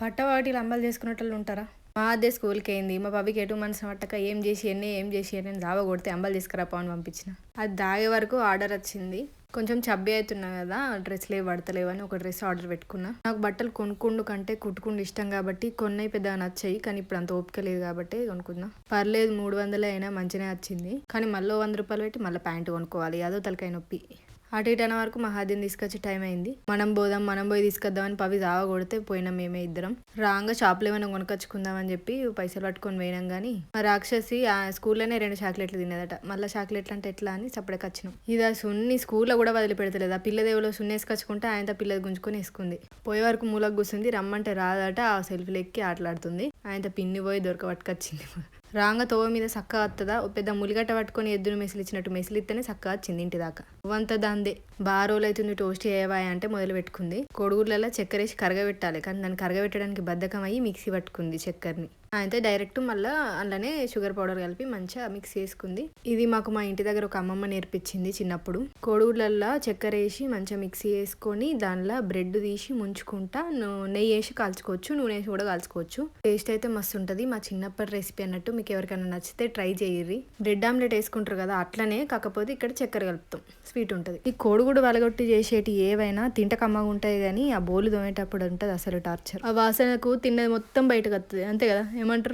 పట్టవాటి అంబలు చేసుకునేటోళ్ళు ఉంటారా? మా అదే స్కూల్కి అయింది. మా బాబీకి ఎటు మనసు పట్టక ఏం చేసి ఎన్ని ఏం చేసి అని జావ కొడితే అంబలు తీసుకురా అని పంపించిన. అది దాగే వరకు ఆర్డర్ వచ్చింది. కొంచెం చబ్బి అవుతున్నా కదా డ్రెస్లు పడతలేవని పడతలేవు అని ఒక డ్రెస్ ఆర్డర్ పెట్టుకున్నా. నాకు బట్టలు కొనుక్కుండు కంటే కుట్టుకుండు ఇష్టం కాబట్టి కొన్ని పెద్దగా నచ్చాయి. కానీ ఇప్పుడు అంత ఓపిక లేదు కాబట్టి కొనుక్కున్నా. పర్లేదు మూడు వందలు అయినా మంచిగానే వచ్చింది. కానీ మళ్ళీ వంద రూపాయలు పెట్టి మళ్ళీ ప్యాంటు కొనుక్కోవాలి. అదో తలకాయ నొప్పి. అటు ఇటు అన్న వరకు మహాదీన్ తీసుకొచ్చి టైం అయింది. మనం పోదాం మనం పోయి తీసుకొద్దామని పవి జావ కొడితే పోయినాం మేమే ఇద్దరం. రాంగా షాప్లో ఏమైనా కొనుకొచ్చుకుందామని చెప్పి పైసలు పట్టుకొని పోయినాం కానీ మా రాక్షసి ఆ స్కూల్లోనే రెండు చాక్లెట్లు తినేదట మళ్ళీ చాక్లెట్లు అంటే ఎట్లా అని చప్పటికి వచ్చినాం. ఇది ఆ సున్ని స్కూల్లో కూడా వదిలిపెడతలేదు. ఆ పిల్ల దేవులో సున్ని వేసుకొచ్చుకుంటే ఆయనతో పిల్లది గుంజుకొని వేసుకుంది. పోయే వరకు మూలకు కూర్చుంది రమ్మంటే రాదట ఆ సెల్ఫీలు ఎక్కి ఆటలాడుతుంది. ఆయనతో పిన్ని పోయి దొరక పట్టుకొచ్చింది రాంగ తోవ మీద సక్క వస్తుందా ఓ పెద్ద ములిగట్ట పట్టుకొని ఎద్దును మెసిలిచ్చినట్టు మెసిలిత్తేనే సక్క వచ్చింది ఇంటి దాకా. వంత దాందే. బాగా టోస్ట్ చేయవా అంటే మొదలు పెట్టుకుంది. కొడుగులలో చక్కెర వేసి కరగబెట్టాలి. కానీ దాన్ని కరగబెట్టడానికి బద్ధకం అయ్యి మిక్సీ పట్టుకుంది చక్కెరని. అయితే డైరెక్ట్ మళ్ళీ అందులోనే షుగర్ పౌడర్ కలిపి మంచిగా మిక్స్ చేసుకుంది. ఇది మాకు మా ఇంటి దగ్గర ఒక అమ్మమ్మ నేర్పించింది చిన్నప్పుడు. కోడిగుడ్లల్లో చక్కెర వేసి మంచిగా మిక్సీ వేసుకొని దానిలో బ్రెడ్ తీసి ముంచుకుంటా నెయ్యి వేసి కాల్చుకోవచ్చు నూనె వేసి కూడా కాల్చుకోవచ్చు. టేస్ట్ అయితే మస్తు ఉంటుంది. మా చిన్నప్పటి రెసిపీ అన్నట్టు మీకు ఎవరికైనా నచ్చితే ట్రై చేయర్రి బ్రెడ్ ఆమ్లెట్ వేసుకుంటారు కదా అట్లనే కాకపోతే ఇక్కడ చక్కెర కలుపుతాం. స్వీట్ ఉంటుంది. ఈ కోడిగుడు వలగొట్టి చేసేటి ఏవైనా తింటకమ్మగా ఉంటాయి కానీ ఆ బోలు దోమేటప్పుడు ఉంటుంది అసలు టార్చర్. ఆ వాసనకు తిన్నది మొత్తం బయటకు వస్తుంది అంతే కదా? ఏమంటారు